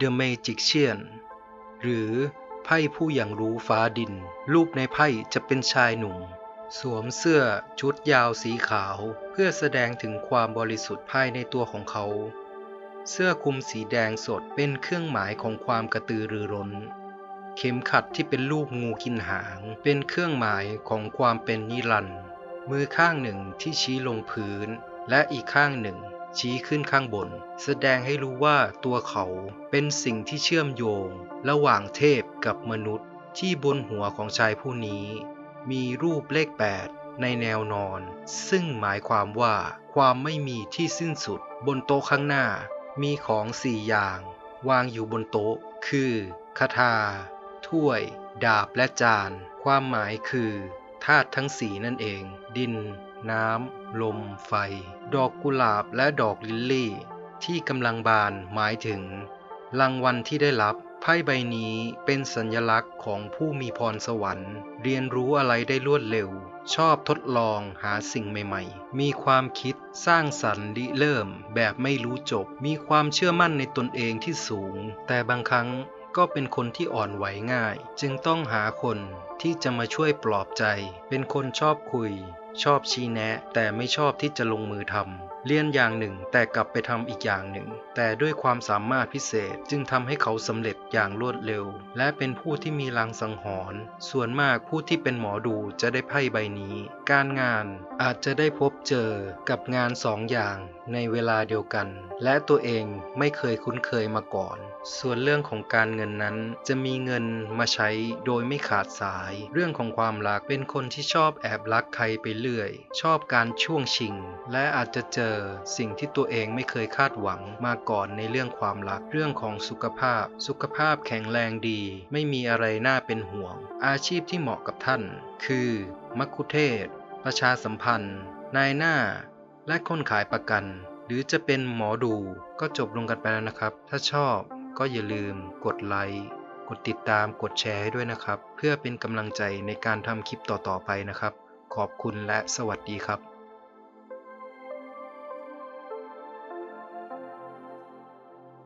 The Magician หรือไพ่ผู้อย่างรู้ฟ้าดิน รูปในไพ่จะเป็นชายหนุ่ม สวมเสื้อชุดยาวสีขาว เพื่อแสดงถึงความบริสุทธิ์ภายในตัวของเขา เสื้อคลุมสีแดงสดเป็นเครื่องหมายของความกระตือรือร้น เข็มขัดที่เป็นรูปงูกินหาง เป็นเครื่องหมายของความเป็นนิรันดร์มือข้างหนึ่งที่ชี้ลงพื้น และอีกข้างหนึ่ง ชี้ขึ้นข้างบน แสดงให้รู้ว่าตัวเขาเป็นสิ่งที่เชื่อมโยง ระหว่างเทพกับมนุษย์ ที่บนหัวของชายผู้นี้ มีรูปเลข 8 ในแนวนอน ซึ่งหมายความว่าความไม่มีที่สิ้นสุด บนโต๊ะข้างหน้า มีของสี่อย่าง วางอยู่บนโต๊ะ คือคาถาถ้วย ดาบและจาน ความหมายคือ ธาตุทั้งสีนั่นเอง ดิน น้ำ ลม ไฟ ดอกกุหลาบและดอกลิลลี่ ที่กำลังบานหมายถึง รางวัลที่ได้รับไพ่ใบนี้เป็นสัญลักษณ์ของผู้มีพรสวรรค์ เรียนรู้อะไรได้รวดเร็ว ชอบทดลองหาสิ่งใหม่ๆ มีความคิดสร้างสรรค์ริเริ่มแบบไม่รู้จบ มีความเชื่อมั่นในตนเองที่สูง แต่บางครั้ง ก็เป็นคนที่อ่อนไหวง่าย จึงต้องหาคนที่จะมาช่วยปลอบใจ เป็นคนชอบคุย ชอบชี้แนะ แต่ไม่ชอบที่จะลงมือทำเรียนอย่างหนึ่งแต่กลับไปทำอีกอย่างหนึ่ง แต่ด้วยความสามารถพิเศษจึงทำให้เขาสำเร็จอย่างรวดเร็ว และเป็นผู้ที่มีลังสังหรณ์ส่วนมากผู้ที่เป็นหมอดูจะได้ไพ่ใบนี้ การงานอาจจะได้พบเจอกับงานสองอย่างในเวลาเดียวกัน และตัวเองไม่เคยคุ้นเคยมาก่อน ส่วนเรื่องของการเงินนั้นจะมีเงินมาใช้โดยไม่ขาดสาย เรื่องของความรักเป็นคนที่ชอบแอบรักใครไปเรื่อย ชอบการช่วงชิง และอาจจะเจอสิ่งที่ตัวเองไม่เคยคาดหวังมาก่อนในเรื่องความรัก เรื่องของสุขภาพ สุขภาพแข็งแรงดี ไม่มีอะไรน่าเป็นห่วง อาชีพที่เหมาะกับท่าน คือมัคคุเทศก์ประชาสัมพันธ์ นายหน้า และคนขายประกัน หรือจะเป็นหมอดูก็จบลงกันไปแล้วนะครับ ถ้าชอบก็อย่าลืมกดไลค์กดติดตามกดแชร์ให้ด้วยนะครับ เพื่อเป็นกำลังใจในการทำคลิปต่อๆไปนะครับ ขอบคุณและสวัสดีครับ